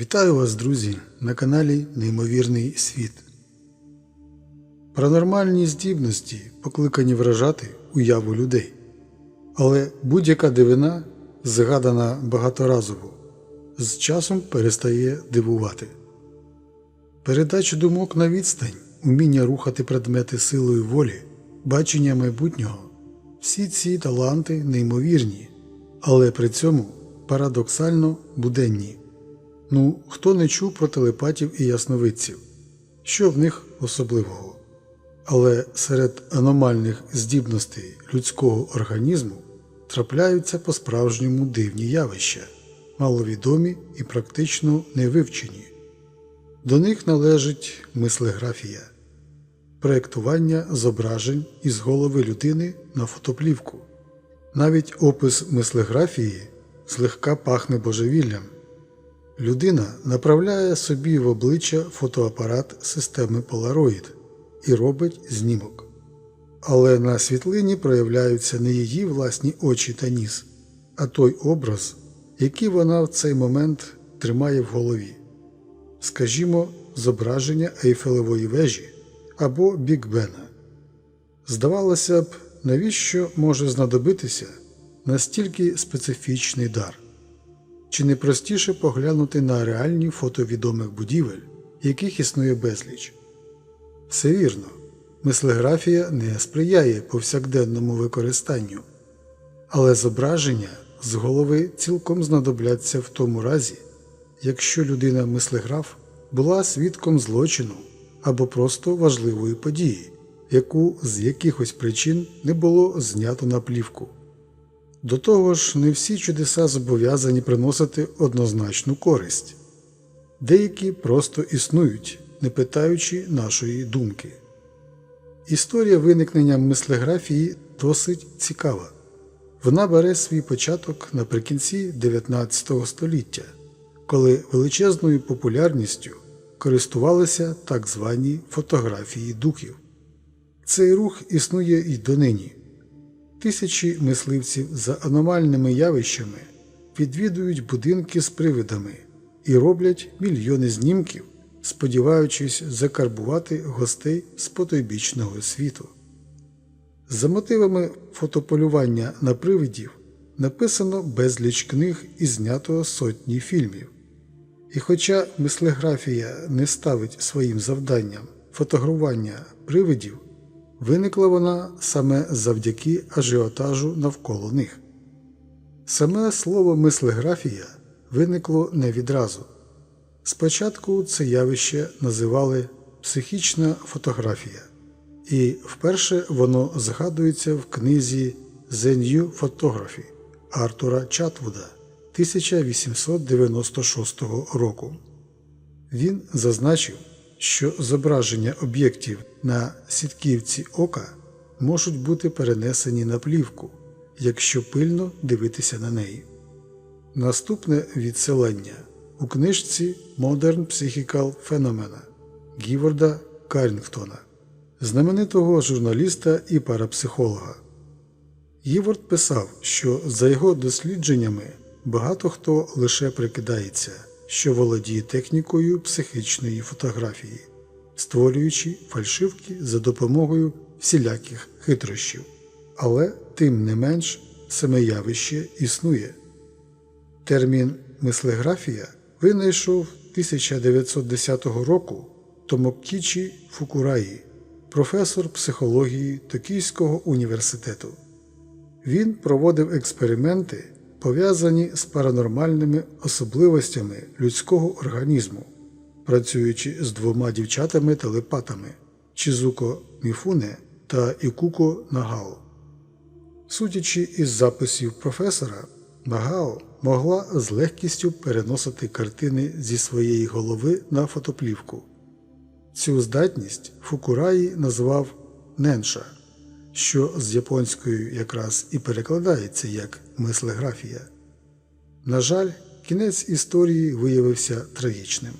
Вітаю вас, друзі, на каналі Неймовірний світ. Паранормальні здібності покликані вражати уяву людей. Але будь-яка дивина, згадана багаторазово, з часом перестає дивувати. Передача думок на відстань, уміння рухати предмети силою волі, бачення майбутнього всі ці таланти неймовірні, але при цьому парадоксально буденні. Ну, хто не чув про телепатів і ясновидців? Що в них особливого? Але серед аномальних здібностей людського організму трапляються по-справжньому дивні явища, маловідомі і практично невивчені. До них належить мислеграфія, проєктування зображень із голови людини на фотоплівку. Навіть опис мислеграфії злегка пахне божевіллям. Людина направляє собі в обличчя фотоапарат системи Polaroid і робить знімок. Але на світлині проявляються не її власні очі та ніс, а той образ, який вона в цей момент тримає в голові. Скажімо, зображення Ейфелевої вежі або Біг Бена. Здавалося б, навіщо може знадобитися настільки специфічний дар? Чи не простіше поглянути на реальні фото відомих будівель, яких існує безліч? Все вірно, мислеграфія не сприяє повсякденному використанню, але зображення з голови цілком знадобляться в тому разі, якщо людина мислеграф була свідком злочину або просто важливої події, яку з якихось причин не було знято на плівку. До того ж, не всі чудеса зобов'язані приносити однозначну користь, деякі просто існують, не питаючи нашої думки. Історія виникнення мислеграфії досить цікава. Вона бере свій початок наприкінці 19 століття, коли величезною популярністю користувалися так звані фотографії духів. Цей рух існує й донині. Тисячі мисливців за аномальними явищами відвідують будинки з привидами і роблять мільйони знімків, сподіваючись закарбувати гостей з потойбічного світу. За мотивами фотополювання на привидів написано безліч книг і знято сотні фільмів. І хоча мислеграфія не ставить своїм завданням фотографування привидів, Виникла вона саме завдяки ажіотажу навколо них. Саме слово мислеграфія виникло не відразу. Спочатку це явище називали психічна фотографія, і вперше воно згадується в книзі The New Photography Артура Чатвуда 1896 року. Він зазначив, що зображення об'єктів на сітківці ока можуть бути перенесені на плівку, якщо пильно дивитися на неї. Наступне відсилання у книжці Modern Psychical Phenomena Гіворда Карінгтона, знаменитого журналіста і парапсихолога. Гіворд писав, що за його дослідженнями багато хто лише прикидається що володіє технікою психічної фотографії, створюючи фальшивки за допомогою всіляких хитрощів. Але, тим не менш, саме явище існує. Термін мислеграфія винайшов 1910 року Томокічі Фукураї, професор психології Токійського університету. Він проводив експерименти пов'язані з паранормальними особливостями людського організму, працюючи з двома дівчатами-телепатами Чізуко Міфуне та Ікуко Нагао. Судячи із записів професора, Нагао могла з легкістю переносити картини зі своєї голови на фотоплівку. Цю здатність Фукураї назвав Ненша що з японською якраз і перекладається як мислеграфія. На жаль, кінець історії виявився трагічним.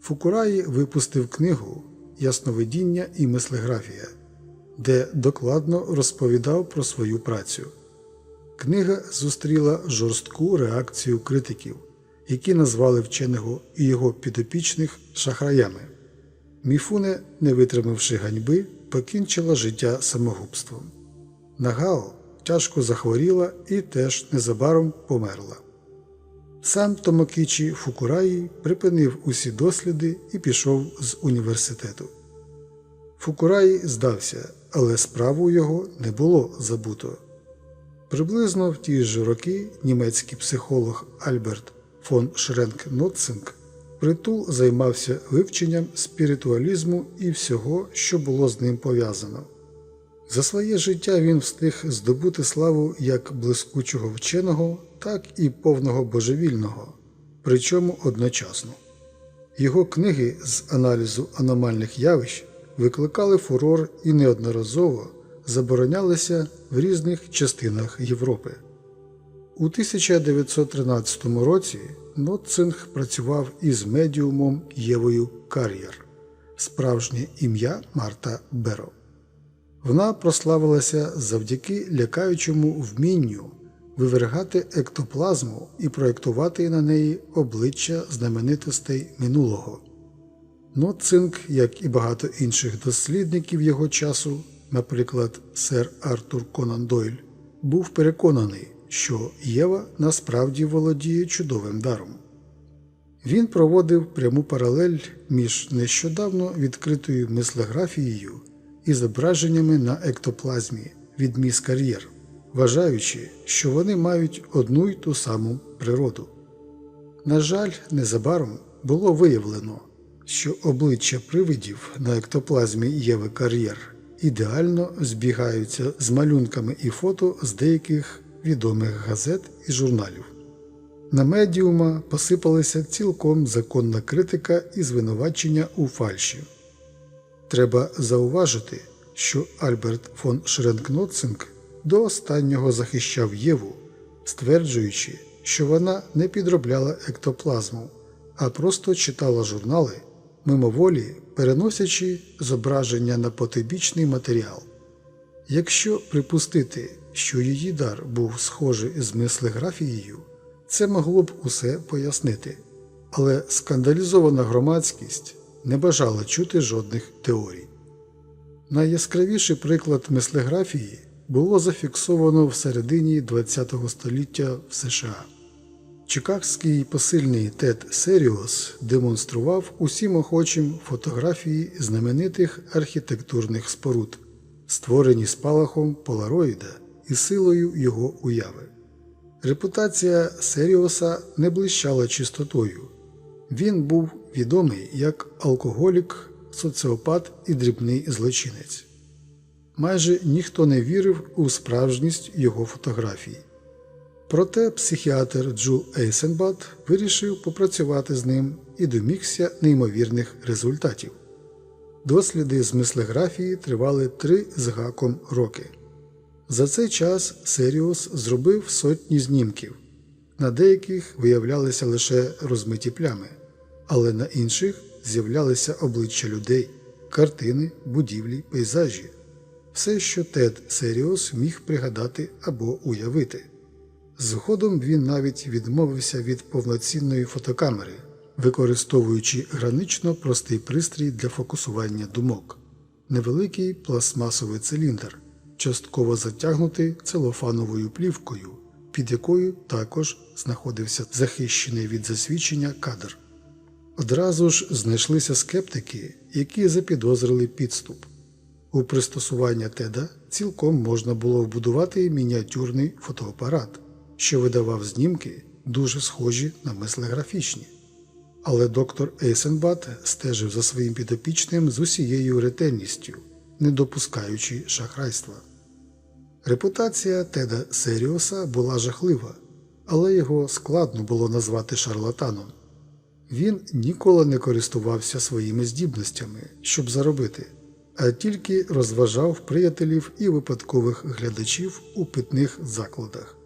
Фукураї випустив книгу Ясновидіння і мислеграфія, де докладно розповідав про свою працю. Книга зустріла жорстку реакцію критиків, які назвали вченого і його підопічних шахраями. Міфуне, не витримавши ганьби, покінчила життя самогубством. Нагао тяжко захворіла і теж незабаром померла. Сам Томокічі Фукураї припинив усі досліди і пішов з університету. Фукураї здався, але справу його не було забуто. Приблизно в ті ж роки німецький психолог Альберт фон Шренк Ноцинг притул займався вивченням спіритуалізму і всього, що було з ним пов'язано. За своє життя він встиг здобути славу як блискучого вченого, так і повного божевільного, причому одночасно. Його книги з аналізу аномальних явищ викликали фурор і неодноразово заборонялися в різних частинах Європи. У 1913 році Ноцинг працював із медіумом Євою Кар'єр, справжнє ім'я Марта Беро. Вона прославилася завдяки лякаючому вмінню вивергати ектоплазму і проєктувати на неї обличчя знаменитостей минулого. Ноцинг, як і багато інших дослідників його часу, наприклад, сер Артур Конан Дойль, був переконаний, що Єва насправді володіє чудовим даром. Він проводив пряму паралель між нещодавно відкритою мислеграфією і зображеннями на ектоплазмі від міс кар'єр, вважаючи, що вони мають одну й ту саму природу. На жаль, незабаром було виявлено, що обличчя привидів на ектоплазмі Єви Кар'єр ідеально збігаються з малюнками і фото з деяких відомих газет і журналів. На медіума посипалася цілком законна критика і звинувачення у фальші. Треба зауважити, що Альберт фон Шренкноцинг до останнього захищав Єву, стверджуючи, що вона не підробляла ектоплазму, а просто читала журнали, мимоволі переносячи зображення на потибічний матеріал. Якщо припустити, що її дар був схожий з мислеграфією, це могло б усе пояснити, але скандалізована громадськість не бажала чути жодних теорій. Найяскравіший приклад мислеграфії було зафіксовано в середині ХХ століття в США. Чикагський посильний Тед Серіос демонстрував усім охочим фотографії знаменитих архітектурних споруд, створені спалахом Полароїда і силою його уяви. Репутація Серіоса не блищала чистотою. Він був відомий як алкоголік, соціопат і дрібний злочинець. Майже ніхто не вірив у справжність його фотографій. Проте психіатр Джул Ейсенбат вирішив попрацювати з ним і домігся неймовірних результатів. Досліди з мислеграфії тривали три з гаком роки. За цей час Серіус зробив сотні знімків, на деяких виявлялися лише розмиті плями, але на інших з'являлися обличчя людей, картини, будівлі, пейзажі, все, що Тед Серіус міг пригадати або уявити. Згодом він навіть відмовився від повноцінної фотокамери, використовуючи гранично простий пристрій для фокусування думок, невеликий пластмасовий циліндр, частково затягнутий целофановою плівкою, під якою також знаходився захищений від засвідчення кадр. Одразу ж знайшлися скептики, які запідозрили підступ. У пристосування Теда цілком можна було вбудувати мініатюрний фотоапарат, що видавав знімки дуже схожі на мислеграфічні. Але доктор Ейсенбат стежив за своїм підопічним з усією ретельністю, не допускаючи шахрайства. Репутація Теда Серіоса була жахлива, але його складно було назвати шарлатаном. Він ніколи не користувався своїми здібностями, щоб заробити, а тільки розважав приятелів і випадкових глядачів у питних закладах.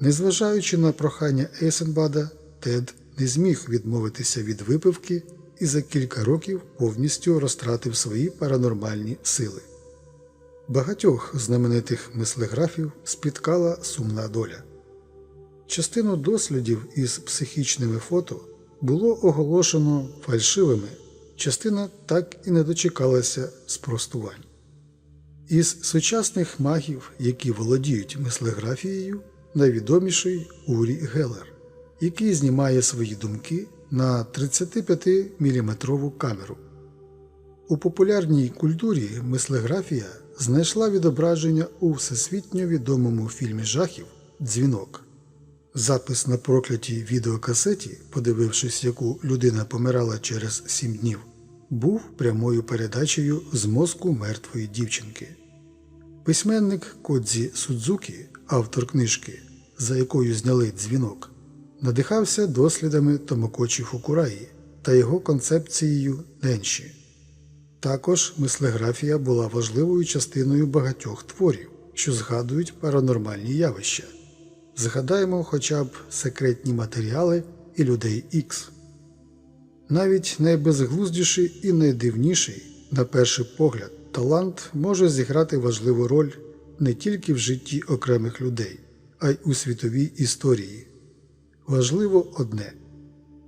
Незважаючи на прохання Ейсенбада, Тед не зміг відмовитися від випивки і за кілька років повністю розтратив свої паранормальні сили. Багатьох знаменитих мислеграфів спіткала сумна доля. Частину дослідів із психічними фото було оголошено фальшивими, частина так і не дочекалася спростувань. Із сучасних магів, які володіють мислеграфією, найвідоміший Урі Гелер, який знімає свої думки на 35-мм камеру. У популярній культурі мислеграфія знайшла відображення у всесвітньо відомому фільмі жахів Дзвінок. Запис на проклятій відеокасеті, подивившись, яку людина помирала через сім днів, був прямою передачею з мозку мертвої дівчинки. Письменник Кодзі Судзукі, автор книжки, за якою зняли дзвінок, надихався дослідами Томокочі Фукураї та його концепцією Денші. Також мислеграфія була важливою частиною багатьох творів, що згадують паранормальні явища. Згадаємо хоча б секретні матеріали і людей Ікс. Навіть найбезглуздіший і найдивніший, на перший погляд, талант може зіграти важливу роль не тільки в житті окремих людей, а й у світовій історії. Важливо одне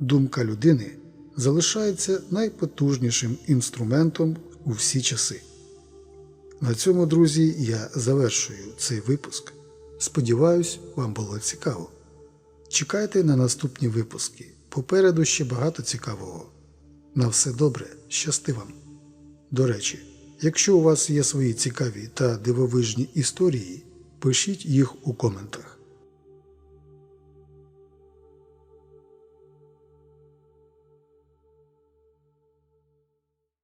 думка людини залишається найпотужнішим інструментом у всі часи. На цьому, друзі, я завершую цей випуск. Сподіваюсь, вам було цікаво. Чекайте на наступні випуски. Попереду ще багато цікавого. На все добре, щасти вам. До речі, якщо у вас є свої цікаві та дивовижні історії, пишіть їх у коментах.